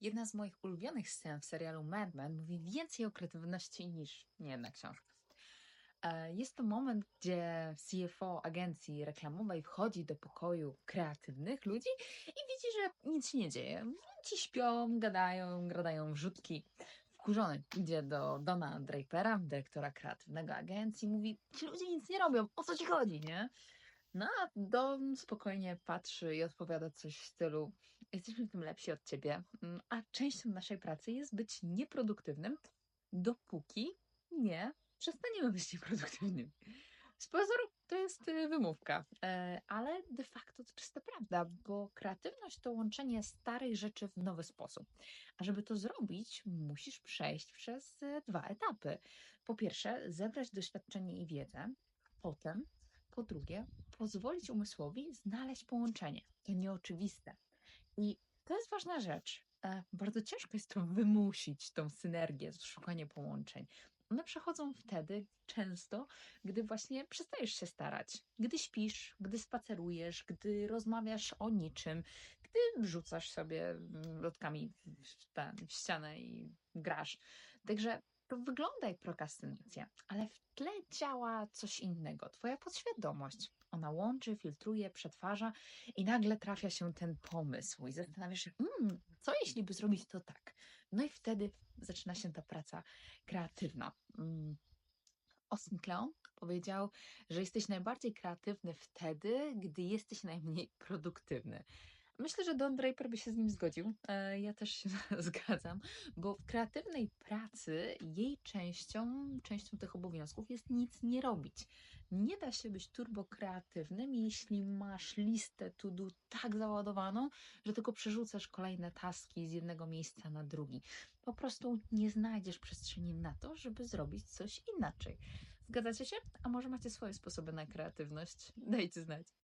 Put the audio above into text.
Jedna z moich ulubionych scen w serialu Mad Men mówi więcej o kreatywności niż niejedna książka. E, Jest to moment, gdzie CFO agencji reklamowej wchodzi do pokoju kreatywnych ludzi i widzi, że nic się nie dzieje. Ci śpią, gadają, gadają wrzutki. Wkurzony idzie do Dona Drapera, dyrektora kreatywnego agencji, mówi: Ci ludzie nic nie robią, o co ci chodzi, nie? No a Don spokojnie patrzy i odpowiada coś w stylu: Jesteśmy w tym lepsi od ciebie, mm, a częścią naszej pracy jest być nieproduktywnym, dopóki nie przestaniemy być nieproduktywnymi. Z pozoru to jest y, wymówka, e, ale de facto to czysta prawda, bo kreatywność to łączenie starych rzeczy w nowy sposób. A żeby to zrobić, musisz przejść przez e, dwa etapy. Po pierwsze, zebrać doświadczenie i wiedzę, potem, po drugie, pozwolić umysłowi znaleźć połączenie. To nieoczywiste. I to jest ważna rzecz. E, Bardzo ciężko jest to wymusić, tą synergię, szukanie połączeń. One przechodzą wtedy często, gdy właśnie przestajesz się starać. Gdy śpisz, gdy spacerujesz, gdy rozmawiasz o niczym, gdy rzucasz sobie mm, lotkami w, tę- w ścianę i grasz. Także wygląda jak prokrastynacja, ale w tle działa coś innego. Twoja podświadomość. Ona łączy, filtruje, przetwarza i nagle trafia się ten pomysł i zastanawiasz się, mm, co jeśli by zrobić to tak? No i wtedy zaczyna się ta praca kreatywna. Mm. Austin Kleon powiedział, że jesteś najbardziej kreatywny wtedy, gdy jesteś najmniej produktywny. Myślę, że Don Draper by się z nim zgodził. E, Ja też się zgadzam, bo w kreatywnej pracy jej częścią, częścią tych obowiązków jest nic nie robić. Nie da się być turbo kreatywnym, jeśli masz listę to do tak załadowaną, że tylko przerzucasz kolejne taski z jednego miejsca na drugi. Po prostu nie znajdziesz przestrzeni na to, żeby zrobić coś inaczej. Zgadzacie się? A może macie swoje sposoby na kreatywność? Dajcie znać.